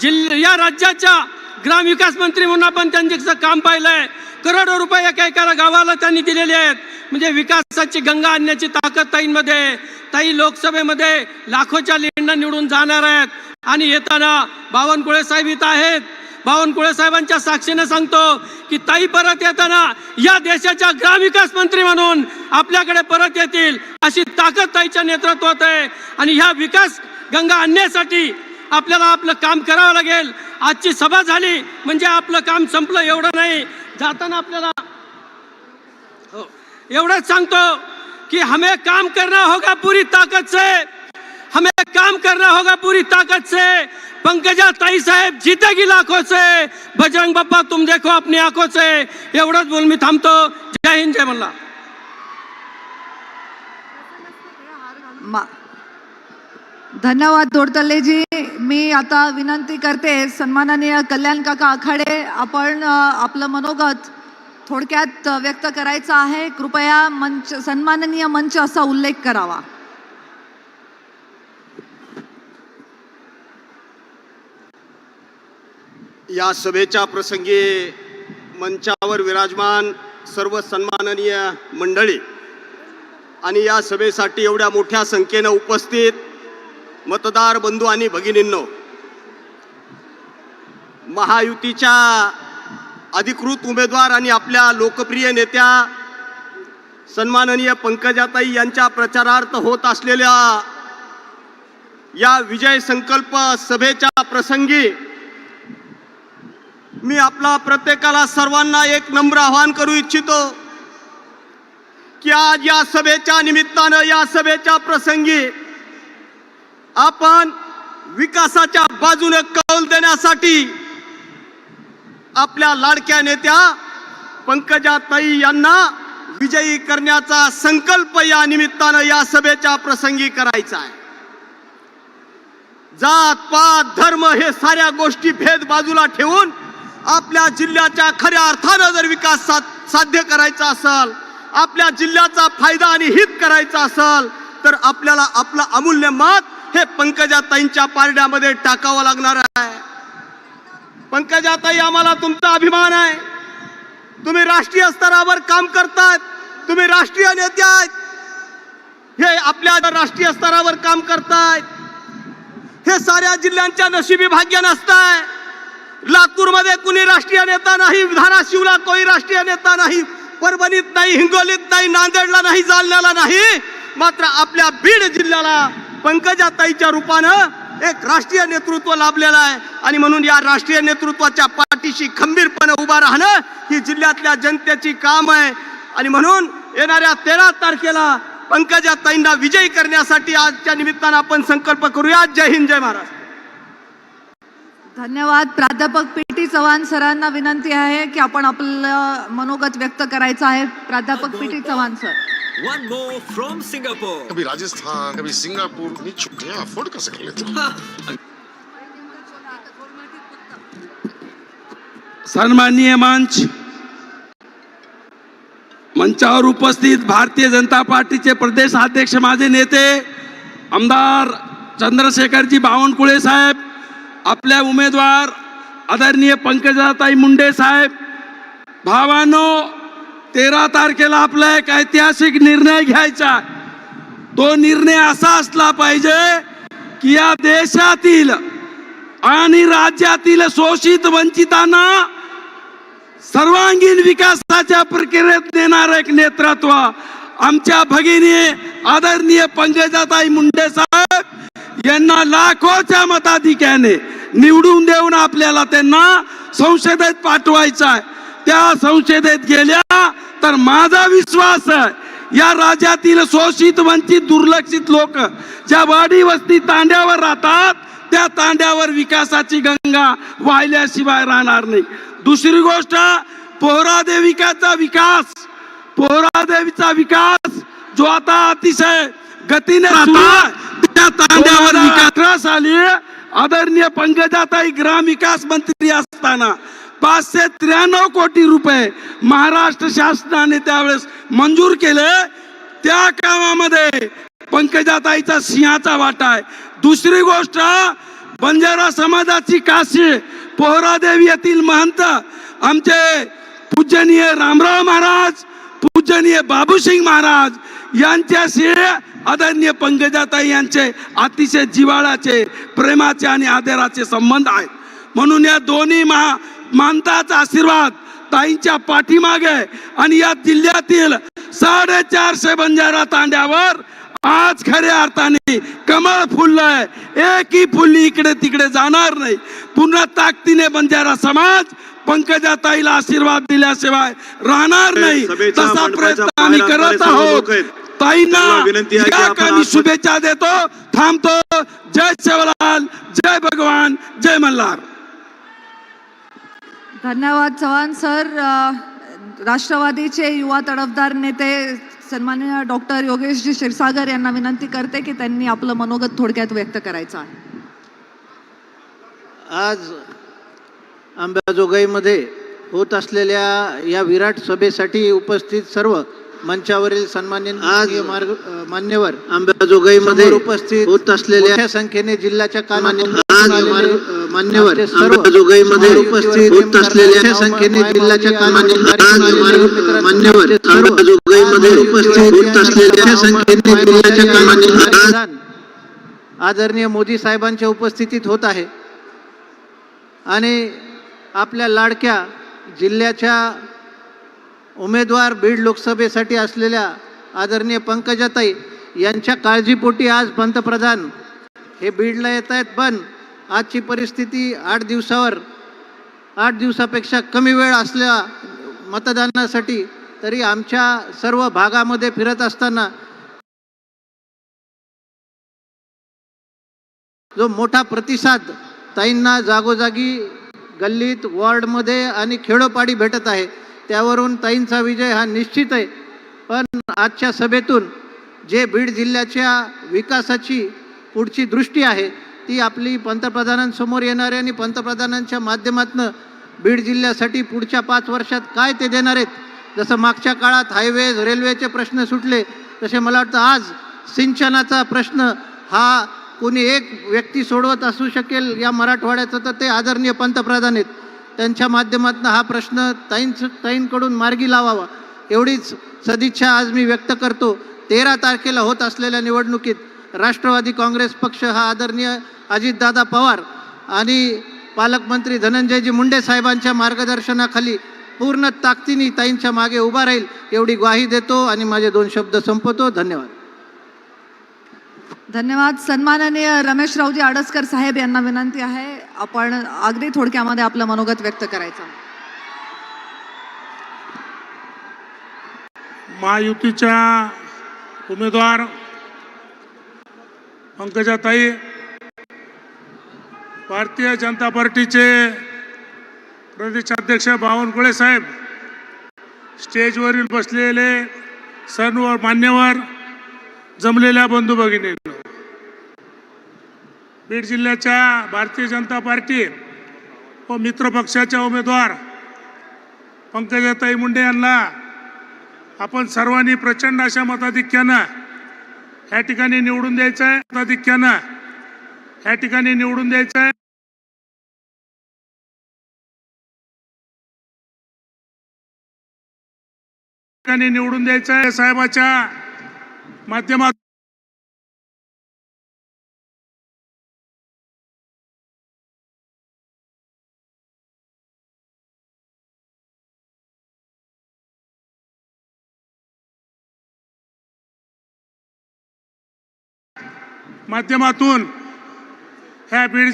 जिल्ह या राज्याच्या ग्रामविकास मंत्री म्हणून आपण त्यांचं काम पाहिलंय करोडो रुपये एका एका गावाला त्यांनी दिलेले आहेत. म्हणजे विकासाची गंगा आणण्याची ताकद ताईंमध्ये ताई लोकसभेमध्ये लाखोच्या लीडनं निवडून जाणार आहेत. आणि येताना बावनकुळे साहेब इथं आहेत. बावनकुळे साहेबांच्या साक्षीने सांगतो की ताई परत येताना या देशाच्या ग्रामविकास मंत्री म्हणून आपल्याकडे परत येतील अशी ताकद ताईच्या नेतृत्वात आहे. आणि ह्या विकास गंगा आणण्यासाठी आपल्याला आपलं काम करावं लागेल. आजची सभा झाली म्हणजे आपलं काम संपलं एवढं नाही. जाताना आपल्याला हो, एवढंच सांगतो कि हमें काम करना होगा पूरी ताकत से. हमें काम करना होगा पूरी ताकत से। पंकजा ताई साहेब जीतेगी लाखों से। बजरंग बाप्पा तुम देखो अपनी आंखों से। एवढंच बोल मी थांबतो। जय हिंद जय मल्ला धन्यवाद तोडतल्लेजी मी आता विनंती करते सन्माननीय कल्याण काका आखाडे आपण आपलं मनोगत थोडक्यात व्यक्त करायचं आहे. कृपया मंच सन्माननीय मंच असा उल्लेख करावा. या सभेच्या प्रसंगी मंचावर विराजमान सर्व सन्माननीय मंडळी आणि या सभेसाठी एवढ्या मोठ्या संख्येनं उपस्थित मतदार बंधू आणि भगिनींनो महायुतीच्या अधिकृत उमेदवार आणि आपल्या लोकप्रिय नेत्या सन्माननीय पंकजाताई यांच्या प्रचारार्थ होत असलेल्या या विजय संकल्प सभेच्या प्रसंगी मी आपला प्रत्येकाला सर्वांना एक नम्र आवाहन करू इच्छितो की आज या सभेच्या निमित्तानं या सभेच्या प्रसंगी आपण विकासाच्या बाजूने कौल देण्यासाठी आपल्या लाडक्या नेत्या पंकजाताई यांना विजयी करण्याचा संकल्प या निमित्तानं या सभेच्या प्रसंगी करायचा आहे. जात पात धर्म हे साऱ्या गोष्टी भेद बाजूला ठेवून आपल्या जिल्ह्याच्या खऱ्या अर्थानं जर विकास सा साध्य करायचा असेल आपल्या जिल्ह्याचा फायदा आणि हित करायचा असेल तर आपल्याला आपलं अमूल्य मत हे पंकजाताईंच्या पारड्यामध्ये टाकावं लागणार आहे. पंकजाताई आम्हाला तुमचा अभिमान आहे. तुम्ही राष्ट्रीय स्तरावर काम करतात तुम्ही राष्ट्रीय नेते आहेत. हे आपल्या राष्ट्रीय स्तरावर काम करतायत. हे साऱ्या जिल्ह्यांच्या नशिबी भाग्य नसतंय. लातूरमध्ये कुणी राष्ट्रीय नेता नाही धाराशिवला कोणी राष्ट्रीय नेता नाही परभणीत नाही हिंगोलीत नाही नांदेडला नाही जालन्याला नाही मात्र आपल्या बीड जिल्ह्याला पंकजाताईच्या रूपानं एक राष्ट्रीय नेतृत्व लाभलेलं आहे. आणि म्हणून या राष्ट्रीय नेतृत्वाच्या पाठीशी खंबीरपणे उभा राहणं ही जिल्ह्यातल्या जनतेची काम आहे. आणि म्हणून येणाऱ्या तेरा तारखेला पंकजाताईंना विजयी करण्यासाठी आजच्या निमित्तानं आपण संकल्प करूया. जय हिंद जय महाराष्ट्र. धन्यवाद. प्राध्यापक पी टी चव्हाण सरांना विनंती आहे की आपण आपलं मनोगत व्यक्त करायचं आहे. प्राध्यापक P T Chavan sir. One more from Singapore. कभी राजस्थान कभी सिंगापुर. इतनी छुट्टियां अफोर्ड कैसे कर लेते हो. सन्माननीय मंच मंचावर उपस्थित भारतीय जनता पार्टीचे प्रदेश अध्यक्ष माझे नेते आमदार चंद्रशेखरजी बावनकुळे साहेब आपल्या उमेदवार आदरणीय पंकजाताई मुंडे साहेब भावानो तेरा तारखेला आपला एक ऐतिहासिक निर्णय घ्यायचा तो निर्णय असा असला पाहिजे की या देशातील आणि राज्यातील शोषित वंचितांना सर्वांगीण विकासाच्या प्रक्रियेत नेणार एक नेतृत्व आमच्या भगिनी आदरणीय पंकजाताई मुंडे साहेब यांना लाखोच्या मताधिक्याने निवडून देऊन आपल्याला त्यांना संसदेत पाठवायचं आहे. त्या संसदेत गेल्या तर माझा विश्वास आहे या राज्यातील शोषित वंचित दुर्लक्षित लोक ज्या वाडी वस्ती तांड्यावर राहतात त्या तांड्यावर विकासाची गंगा वाहिल्याशिवाय राहणार नाही. दुसरी गोष्ट पोहरादेविकाचा विकास पोहरादेवीचा विकास जो आता अतिशय गतीने आहे, त्या तांड्यावर विकास साली आदरणीय पंकजाताई ग्राम विकास मंत्री असताना पाचशे त्र्याण्णव कोटी रुपये महाराष्ट्र शासनाने त्यावेळेस मंजूर केले. त्या कामामध्ये पंकजाताईचा सिंहाचा वाटा आहे. दुसरी गोष्ट बंजारा समाजाची काशी पोहरादेवी येथील महंत आमचे पूजनीय रामराव महाराज पूजनीय बाबूसिंग महाराज यांच्याशी आदरणीय पंकजाताई यांचे अतिशय जिवाळाचे प्रेमाचे आणि आदराचे संबंध आहेत. म्हणून या दोन्ही महा मानताचा आशीर्वाद ताईंच्या पाठीमागे आणि या जिल्ह्यातील साडेचारशे बंजारा तांड्यावर आज खऱ्या अर्थाने कमळ फुललंय एकही फुल्ली इकडे तिकडे जाणार नाही. पुन्हा ताकदीने बंजारा समाज पंकजाताईला आशीर्वाद दिल्याशिवाय राहणार नाही. तसा प्रयत्न आम्ही करत आहोत. ताईंना विनंती आहे शुभेच्छा देतो. थांबतो. जय सेवलाल जय भगवान जय मल्हार. धन्यवाद चव्हाण सर. राष्ट्रवादीचे युवा तडफदार नेते सन्माननीय डॉक्टर योगेशजी क्षीरसागर यांना विनंती करते की त्यांनी आपलं मनोगत थोडक्यात व्यक्त करायचं आहे. आज अंबाजोगाईमध्ये होत असलेल्या या विराट सभेसाठी उपस्थित सर्व मंचावरील सन्मान्य आज मार्ग मान्यवर अंबाजोगाईमध्ये उपस्थित होत असलेल्या संख्येने जिल्ह्याच्या आज मान्यवर अंबाजोगाईमध्ये उपस्थित असलेल्या संख्येने जिल्ह्याच्या मान्यवर अंबाजोगाईमध्ये उपस्थित होत असलेल्या संख्येने जिल्ह्याच्या आदरणीय मोदी साहेबांच्या उपस्थितीत होत आहे. आणि आपल्या लाडक्या जिल्ह्याच्या उमेदवार बीड लोकसभेसाठी असलेल्या आदरणीय पंकजाताई यांच्या काळजीपोटी आज पंतप्रधान. हे बीडला येत आहेत पण आजची परिस्थिती आठ दिवसावर आठ दिवसापेक्षा कमी वेळ असल्या मतदानासाठी तरी आमच्या सर्व भागामध्ये फिरत असताना जो मोठा प्रतिसाद ताईंना जागोजागी गल्लीत वॉर्डमध्ये आणि खेडोपाडी भेटत आहे त्यावरून ताईंचा विजय हा निश्चित आहे. पण आजच्या सभेतून जे बीड जिल्ह्याच्या विकासाची पुढची दृष्टी आहे ती आपली पंतप्रधानांसमोर येणारे आणि पंतप्रधानांच्या माध्यमातून बीड जिल्ह्यासाठी पुढच्या पाच वर्षात काय ते देणार आहेत? जसं मागच्या काळात हायवेज रेल्वेचे प्रश्न सुटले तसे मला वाटतं आज सिंचनाचा प्रश्न हा कोणी एक व्यक्ती सोडवत असू शकेल या मराठवाड्याचं तर ते आदरणीय पंतप्रधान आहेत. त्यांच्या माध्यमातून हा प्रश्न ताईंच ताईंकडून मार्गी लावावा. एवढीच सदिच्छा आज मी व्यक्त करतो. तेरा तारखेला होत असलेल्या निवडणुकीत राष्ट्रवादी काँग्रेस पक्ष हा आदरणीय अजितदादा पवार आणि पालकमंत्री धनंजयजी मुंडे साहेबांच्या मार्गदर्शनाखाली पूर्ण ताकदीने ताईंच्या मागे उभा राहील एवढी ग्वाही देतो आणि माझे दोन शब्द संपवतो. धन्यवाद. धन्यवाद. सन्माननीय रमेश रावजी आडसकर साहेब यांना विनंती आहे. आपण अगदी थोडक्यामध्ये आपलं मनोगत व्यक्त करायचं. आहे. महायुतीच्या उमेदवार पंकजाताई भारतीय जनता पार्टीचे प्रदेशाध्यक्ष बावनकुळे साहेब स्टेजवरील बसलेले सर्व मान्यवर जमलेल्या बंधू भगिनी बीड जिल्ह्याच्या भारतीय जनता पार्टी व मित्र पक्षाच्या उमेदवार पंकजाताई मुंडे यांना आपण सर्वांनी प्रचंड अशा मताधिक्यानं या ठिकाणी निवडून द्यायचं आहे प्राधिक्यानं या ठिकाणी निवडून द्यायचं आहे ठिकाणी निवडून द्यायचं आहे साहेबाच्या माध्यमात. माध्यमातून ह्या बीड